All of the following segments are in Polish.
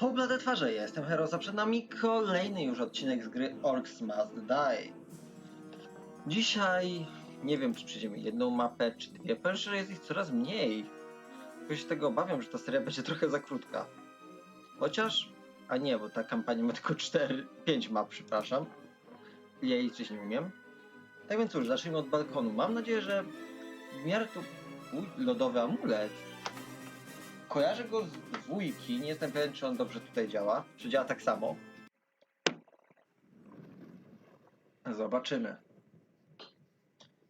Ho, blade twarze, ja jestem Herosa, przed nami kolejny już odcinek z gry Orcs Must Die. Dzisiaj, nie wiem czy przejdziemy jedną mapę, czy dwie, powiem jest ich coraz mniej. Jakoś się tego obawiam, że ta seria będzie trochę za krótka. Chociaż, a nie, bo ta kampania ma tylko 4, 5 map, przepraszam. Ja jej coś nie umiem. Tak więc cóż, zacznijmy od balkonu. Mam nadzieję, że w miarę tu... Uj, lodowy amulet. Kojarzę go z dwójki, nie jestem pewien, czy on dobrze tutaj działa. Czy działa tak samo? Zobaczymy.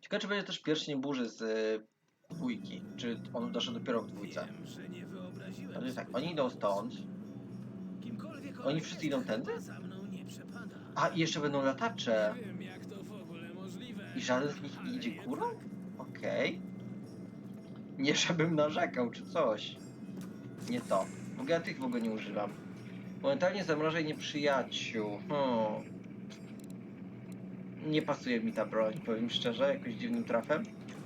Ciekawe, czy będzie też pierścień burzy z y, dwójki. Czy on doszedł dopiero w dwójce. Wiem, że nie wyobraziłem Ale tak, sobie oni idą stąd. Kimkolwiek Oni on wszyscy jest, idą tędy? Za mną nie przepada. A, i jeszcze będą latacze. Nie wiem, jak to w ogóle możliwe. I żaden z nich nie idzie górą? Okej. Nie żebym narzekał czy coś. Nie to. W ja tych w ogóle nie używam. Momentalnie zamrażaj nieprzyjaciół. Hmm. Nie pasuje mi ta broń, powiem szczerze, jakoś dziwnym trafem.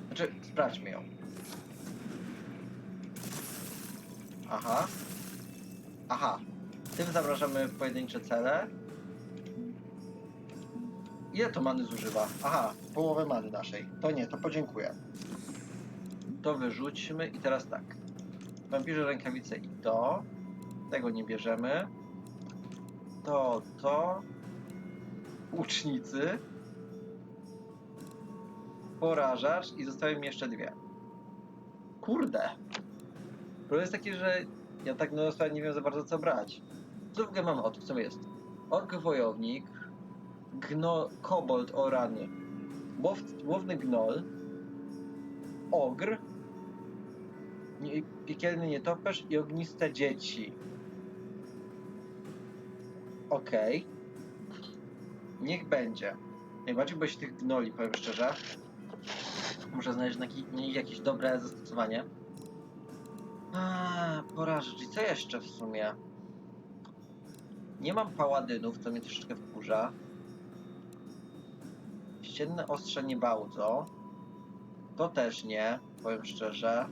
Znaczy, sprawdźmy ją. Aha. Aha. Tym zamrażamy pojedyncze cele. Ile to many zużywa? Aha, połowę many naszej. To nie, to podziękuję. To wyrzućmy i teraz tak. Wampirze rękawice i to. Tego nie bierzemy. To, to. Łucznicy. Porażacz i zostały mi jeszcze dwie. Kurde. Problem jest taki, że ja tak dostałem nie wiem za bardzo co brać. Ogóle mam od? Co jest? Ork wojownik, gno, kobold o Łow, łowny gnol, ogr, piekielny nietoperz i ogniste dzieci. Okej. Niech będzie. Najbardziej boję się tych gnoli, powiem szczerze. Muszę znaleźć na jakieś dobre zastosowanie. A, porażę. I co jeszcze w sumie? Nie mam paładynów, co mnie troszeczkę wkurza. Ścienne ostrze nie bardzo. To też nie, powiem szczerze.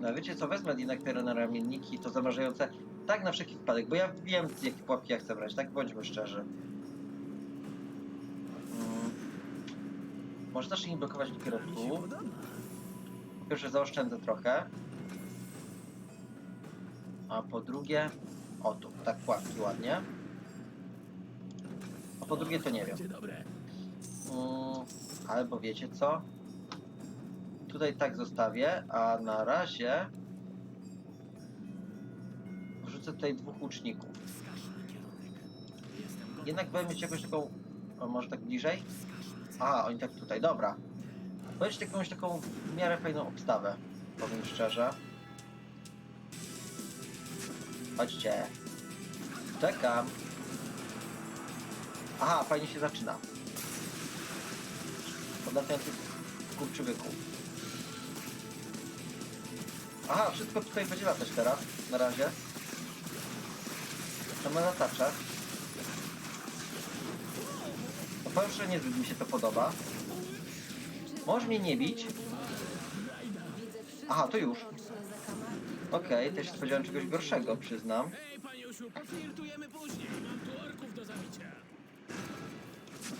No wiecie co, wezmę jednak te ramienniki, to zamrażające, tak na wszelki wypadek, bo ja wiem jakie pułapki ja chcę brać, tak bądźmy szczerzy. Mm. Może nie blokować podoba. Po pierwsze zaoszczędzę trochę. A po drugie, o tu, tak pułapki ładnie. A po drugie to nie wiem. Mm, albo wiecie co? Tutaj tak zostawię, a na razie wrzucę tutaj dwóch łuczników. Jednak będę mieć jakąś taką, o, może tak bliżej? A, oni tak tutaj, dobra. Będziecie jakąś taką w miarę fajną obstawę, powiem szczerze. Chodźcie. Czekam. Aha, fajnie się zaczyna. Podlatujący kurczybyku. Aha, wszystko tutaj będzie latać teraz, na razie. Same latacze. No powiem szczerze, niezbyt mi się to podoba. Możesz mnie nie bić. Aha, to już. Okej, też się spodziewałem czegoś gorszego, przyznam.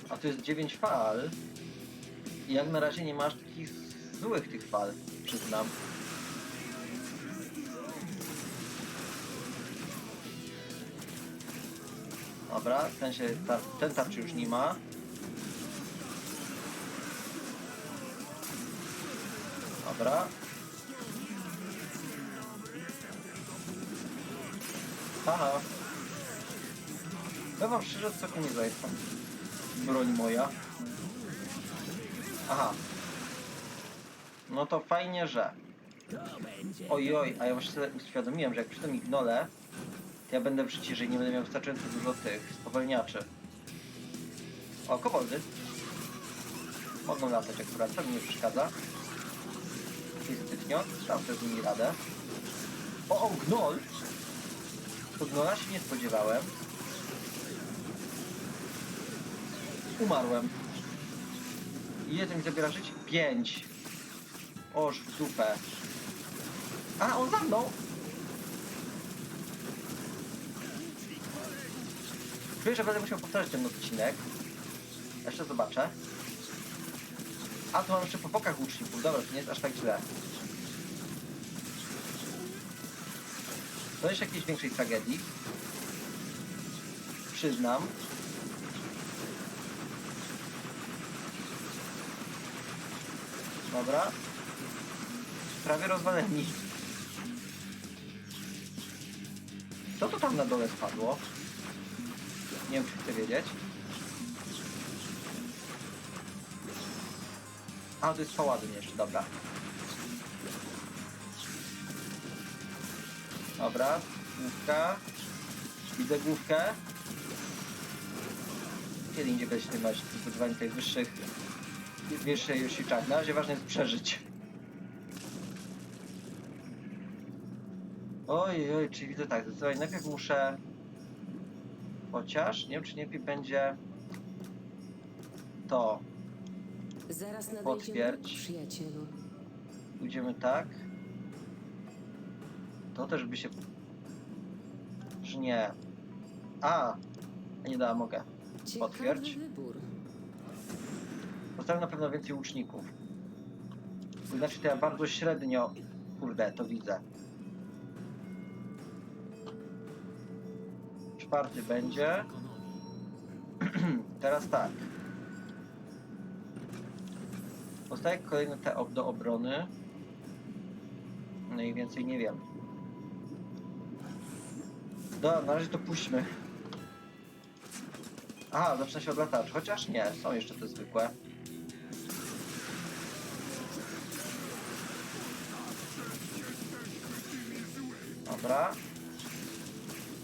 A tu jest 9 fal. I jak na razie nie masz takich złych tych fal, przyznam. Dobra, ten się, tar ten tarczy już nie ma. Dobra. Aha. Ja wam szczerze co nie zajechał. Broń moja. Aha. No to fajnie, że. Ojoj, a ja właśnie sobie uświadomiłem, że jak przyjdą mi gnole, to ja będę w życiu, jeżeli nie będę miał wystarczająco dużo tych spowalniaczy. O, koboldy. Mogą latać akurat, to mi nie przeszkadza. Styczniot, tam sobie z nimi radę. O, o, gnol! To gnola się nie spodziewałem. Umarłem. Ile to mi zabiera żyć? Pięć. Oż w dupę. A, on za mną! Czuję, że będę musiał powtarzać ten odcinek. Jeszcze zobaczę. A, tu mam jeszcze po bokach łuczników. Dobra, to nie jest aż tak źle. To jest jakiejś większej tragedii. Przyznam. Dobra. Prawie rozwaleni. Co to tam na dole spadło? Nie wiem, czy chcę wiedzieć. A, to jest paładyn jeszcze, dobra. Dobra, główka. Widzę główkę. Kiedy indziej będę się tym mać, zbudowanie tych wyższych, wyższej sieczach. Na razie ważne jest przeżyć. Oj, oj, czyli widzę tak, zdecydowanie najpierw muszę... Chociaż, nie wiem, czy nie lepiej będzie... To. Zaraz nadejdzie Potwierdź. przyjacielu. Pójdziemy tak. To też by się... Czy nie? A! Nie da, mogę. Ciekawy Potwierdź. wybór. Postawię na pewno więcej łuczników. Znaczy to ja bardzo średnio... Kurde, to widzę. Czwarty będzie. Teraz tak. Postawię kolejne te do obrony. No i więcej nie wiem. Dobra, na razie to puśćmy. Aha, zaczyna się od. Chociaż nie, są jeszcze te zwykłe. Dobra.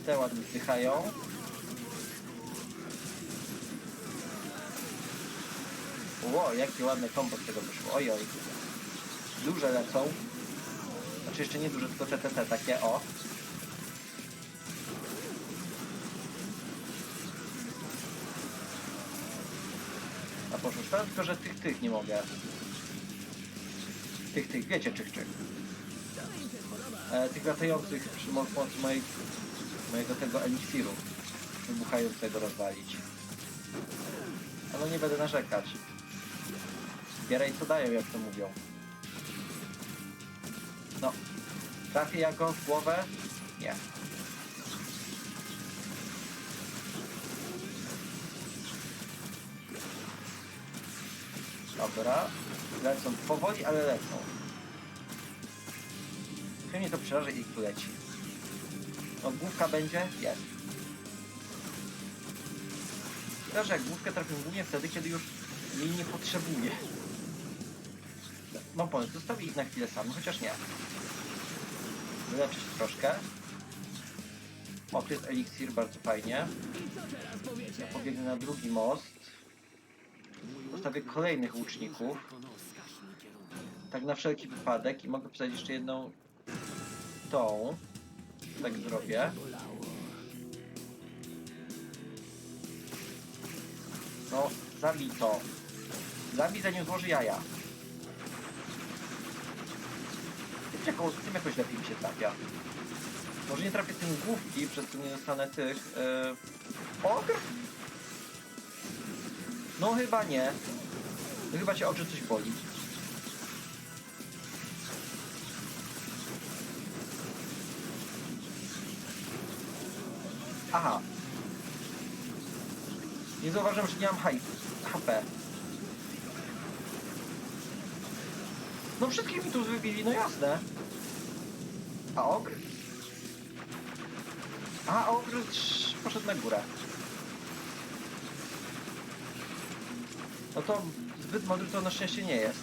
Te ładnie wdychają. Ło, jakie ładne kombo z tego wyszło. Oj, oj. Duże lecą. Znaczy jeszcze nie duże, tylko te takie, o. A poszło szkoda tylko, że tych, tych nie mogę. Tych, tych, wiecie, czych, czych. E, tych latających przy mojej, mojego tego eliksiru wybuchającego rozwalić. Ale nie będę narzekać. Zbieraj co dają, jak to mówią. No. Trafię ja go w głowę? Nie. Dobra. Lecą powoli, ale lecą. Trochę mnie to przeraża i tu leci. No główka będzie? Jest. Też jak główkę trafię głównie wtedy, kiedy już jej nie potrzebuję. Mam pomysł, zostawię ich na chwilę sam, chociaż nie. Się troszkę. O, tu jest eliksir, bardzo fajnie. Powiecie? Pobiegnę na drugi most. Zostawię kolejnych łuczników. Tak na wszelki wypadek i mogę pisać jeszcze jedną tą. Tak zrobię. No, zabij to. Zabij zanim złoży jaja. Tym, jakoś, tym jakoś lepiej mi się trafia. Może nie trafię tym główki, przez co nie dostanę tych... Yy... Ogr? No chyba nie. No chyba cię oczy coś boli. Zauważyłem, że nie mam HP. No wszystkich mi tu wybili, no jasne. A ogr? A ogr poszedł na górę. No to zbyt mądry to na szczęście nie jest.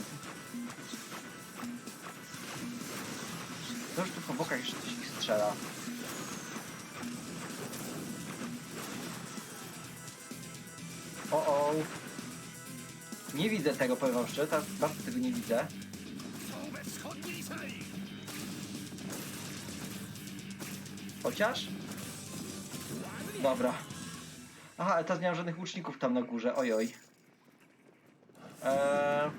To już tu po bokach jeszcze coś strzela. Nie widzę tego, powiem wam szczerze, bardzo tego nie widzę. Chociaż? Dobra. Aha, ale teraz nie mam żadnych łuczników tam na górze, ojoj. Eee...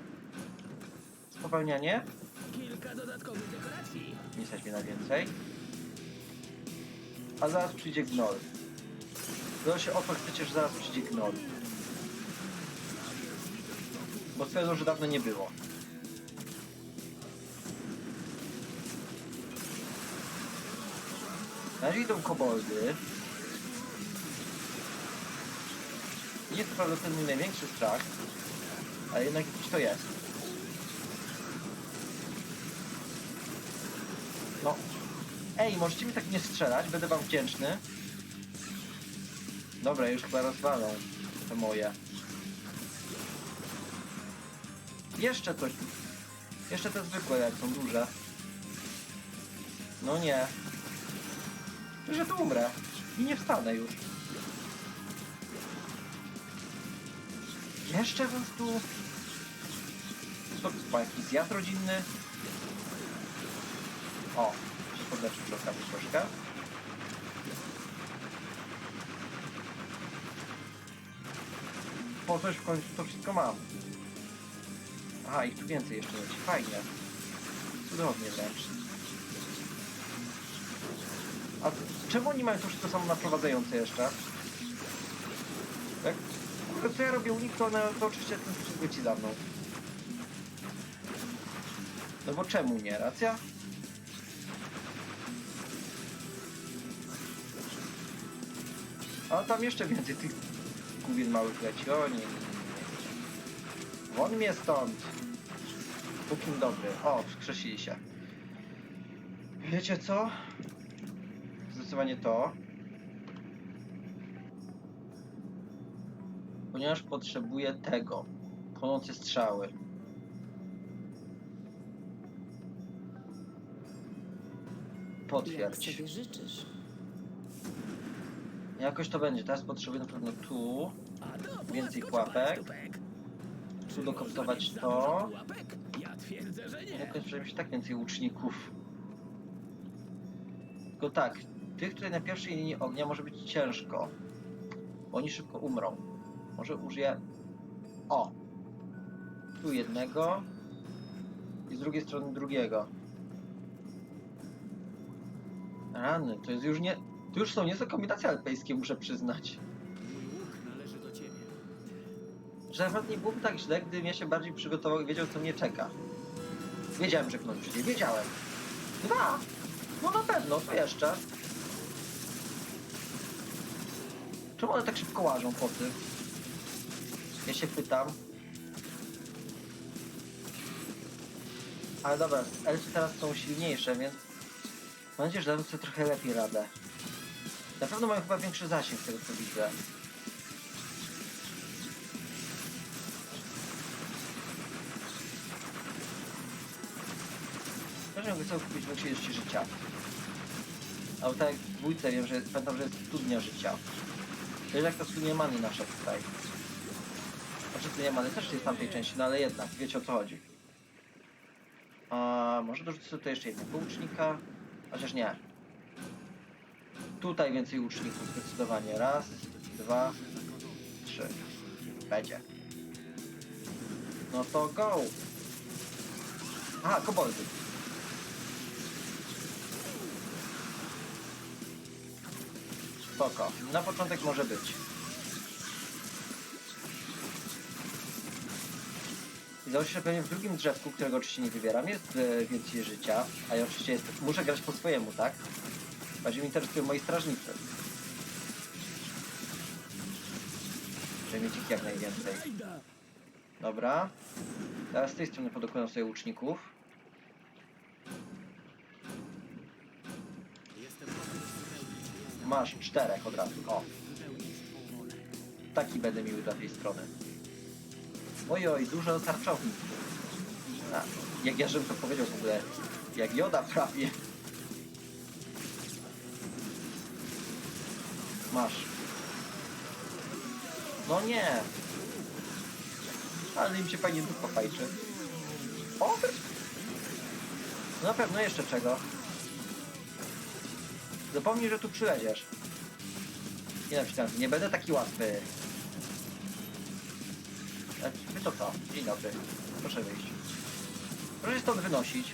Spowalnianie? Kilka dodatkowych dekoracji. Nie stać mnie na więcej. A zaraz przyjdzie gnoll. No się o że zaraz przyjdzie gnoll. Bo stwierdzą, że dawno nie było. Na razie idą koboldy. Nie jest to mój największy strach, ale jednak jakiś to jest. No. Ej, możecie mi tak nie strzelać, będę wam wdzięczny. Dobra, już chyba rozwalą te moje. Jeszcze coś. Jeszcze te zwykłe jak są duże. No nie. Że tu umrę. I nie wstanę już. Jeszcze was tu... To chyba jakiś zjazd rodzinny? O, się podleczył przy troszkę. Po coś w końcu to wszystko mam. Aha, ich tu więcej jeszcze leci. Fajnie. Cudownie wręcz. A czemu oni mają to wszystko samo naprowadzające jeszcze? Tak? Kurde, co ja robię u nich, to, one, to oczywiście ten wszystko leci za mną. No bo czemu nie? Racja? A tam jeszcze więcej tych gubien małych leci. O nie, nie. Won mnie stąd. Pukin dobry. O, wskrzesili się. Wiecie co? Zdecydowanie to. Ponieważ potrzebuję tego. Płonące strzały. Jak Potwierdź. sobie życzysz. Jakoś to będzie. Teraz potrzebuję na pewno tu. To Więcej pułapek. Czubek. Tu dokoptować to. Jakoś się tak więcej łuczników. Tylko tak, tych tutaj na pierwszej linii ognia może być ciężko. Bo oni szybko umrą. Może użyję... O! Tu jednego. I z drugiej strony drugiego. Rany, to jest już nie... To już są niezłe kombinacje alpejskie, muszę przyznać. Że nawet nie byłoby tak źle, gdybym ja się bardziej przygotował i wiedział, co mnie czeka. Wiedziałem, że knąć przyjdzie. Wiedziałem. Dwa! No na pewno, co jeszcze? Czemu one tak szybko łażą po tym? Ja się pytam. Ale dobra, elfy teraz są silniejsze, więc mam nadzieję, że dadzą sobie trochę lepiej radę. Na pewno mają chyba większy zasięg z tego co widzę. Bym chciał kupić większej ilości życia. Ale tak jak w dwójce wiem, że pamiętam, że jest studnia życia. To jest jak ta studnia many nasza tutaj. Znaczy studnia many też jest w tamtej części, no ale jednak, wiecie o co chodzi. A może dorzucę tutaj jeszcze jednego łucznika? Chociaż nie. Tutaj więcej łuczników zdecydowanie. Raz, dwa, trzy. Będzie. No to go! Aha, koboldy. Spoko. Na początek może być. I zauważ, że pewnie w drugim drzewku, którego oczywiście nie wybieram, jest e, więcej życia. A ja oczywiście jest, muszę grać po swojemu, tak? Bardziej mnie interesują moi strażnicy. Żeby mieć ich jak najwięcej. Dobra. Teraz z tej strony podokonam sobie łuczników. Jestem gotowy wypełnić. Jestem Masz czterech od razu. O, taki będę miły dla tej strony. Ojoj, dużo tarczowni. A, jak ja żebym to powiedział w ogóle. Jak Joda prawie. Masz. No nie. Ale im się fajnie dupa fajczy. O! No na pewno jeszcze czego. Zapomnij, że tu przyleziesz. Nie napisałem, nie będę taki łatwy. Wy to co? Dzień dobry. Proszę wyjść. Proszę stąd wynosić.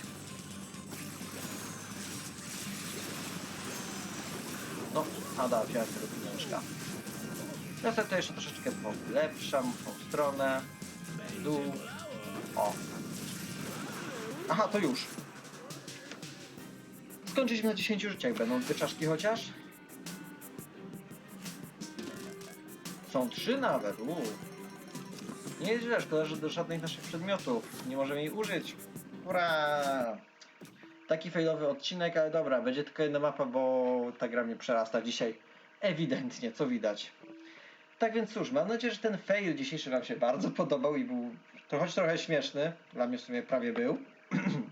No, a da, wziąłem tego pieniążka. Ja sobie to jeszcze troszeczkę polepszam tą stronę. Dół. O. Aha, to już. Skończyliśmy na 10 życiach. Będą dwie czaszki chociaż? Są trzy nawet. Uu. Nie jest źle, szkoda, że do żadnych naszych przedmiotów nie możemy jej użyć. Ura! Taki failowy odcinek, ale dobra, będzie tylko jedna mapa, bo ta gra mnie przerasta dzisiaj. Ewidentnie, co widać. Tak więc cóż, mam nadzieję, że ten fail dzisiejszy Wam się bardzo podobał i był choć trochę śmieszny. Dla mnie w sumie prawie był.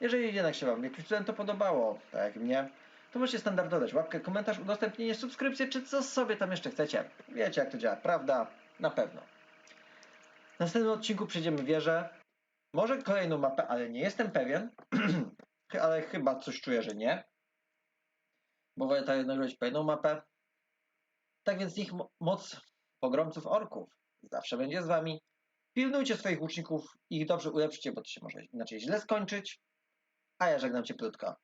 Jeżeli jednak się Wam cudem to podobało, tak jak mnie, to możecie standardowo dać łapkę, komentarz, udostępnienie, subskrypcję, czy co sobie tam jeszcze chcecie. Wiecie jak to działa, prawda? Na pewno. W następnym odcinku przejdziemy wieżę. Może kolejną mapę, ale nie jestem pewien. ale chyba coś czuję, że nie. Bo wolę tak nagrać kolejną mapę. Tak więc niech mo- moc pogromców orków zawsze będzie z wami. Pilnujcie swoich łuczników i ich dobrze ulepszcie, bo to się może inaczej źle skończyć. A ja żegnam cię, Plutko.